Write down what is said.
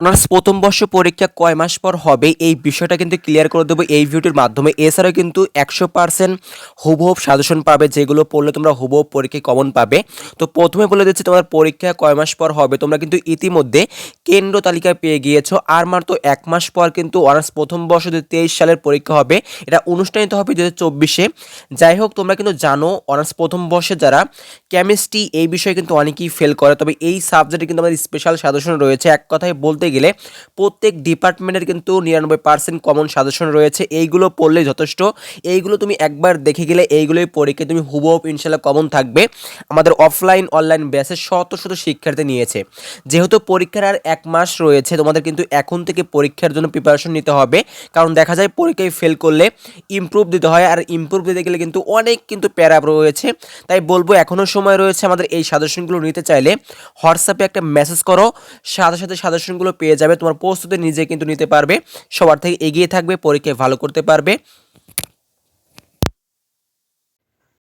Honours প্রথম বর্ষ পরীক্ষা কয় মাস পর হবে, এই বিষয়টা কিন্তু ক্লিয়ার করে দেবো এই ভিডিওটির মাধ্যমে। এছাড়াও কিন্তু একশো পার্সেন্ট হুবহুব সাজেশন পাবে, যেগুলো পড়লে তোমরা হুবহুব পরীক্ষায় কমন পাবে। তো প্রথমে বলে দিচ্ছি, তোমার পরীক্ষা কয় মাস পর হবে, তোমরা কিন্তু ইতিমধ্যে কেন্দ্র তালিকা পেয়ে গিয়েছো। আর মাত্র এক মাস পর কিন্তু অনার্স প্রথম বর্ষ দু তেইশ সালের পরীক্ষা হবে, এটা অনুষ্ঠানিত হবে দু চব্বিশে। যাই হোক, তোমরা কিন্তু জানো অনার্স প্রথম বর্ষে যারা কেমিস্ট্রি এই বিষয়ে কিন্তু অনেকেই ফেল করে, তবে এই সাবজেক্টে কিন্তু আমাদের স্পেশাল সাজেশন রয়েছে। এক কথায় বলতে গেলে প্রত্যেক ডিপার্টমেন্টের কিন্তু নিরানব্বই পার্সেন্ট কমন সাজেশন রয়েছে। এইগুলো পড়লে যথেষ্ট। এইগুলো তুমি একবার দেখে গেলে এইগুলোই পরীক্ষায় তুমি হুবহুব ইনশাল্লাহ কমন থাকবে। আমাদের অফলাইন অনলাইন ব্যাসে শত শত শিক্ষার্থী নিয়েছে। যেহেতু পরীক্ষার আর এক মাস রয়েছে, তোমাদের কিন্তু এখন থেকে পরীক্ষার জন্য প্রিপারেশন নিতে হবে। কারণ দেখা যায় পরীক্ষায় ফেল করলে ইমপ্রুভ দিতে হয় আর ইমপ্রুভ দিতে গেলে কিন্তু অনেক কিন্তু প্যারা রয়েছে। তাই বলব এখনও সময় রয়েছে আমাদের এই সাজেশনগুলো নিতে চাইলে। হোয়াটসঅ্যাপে একটা মেসেজ করো, সাথে সাথে সাজেশনগুলো পেয়ে যাবে। তোমার প্রস্তুতি নিজে কিন্তু নিতে পারবে। সবার থেকে এগিয়ে থাকবে, পরীক্ষায় ভালো করতে পারবে।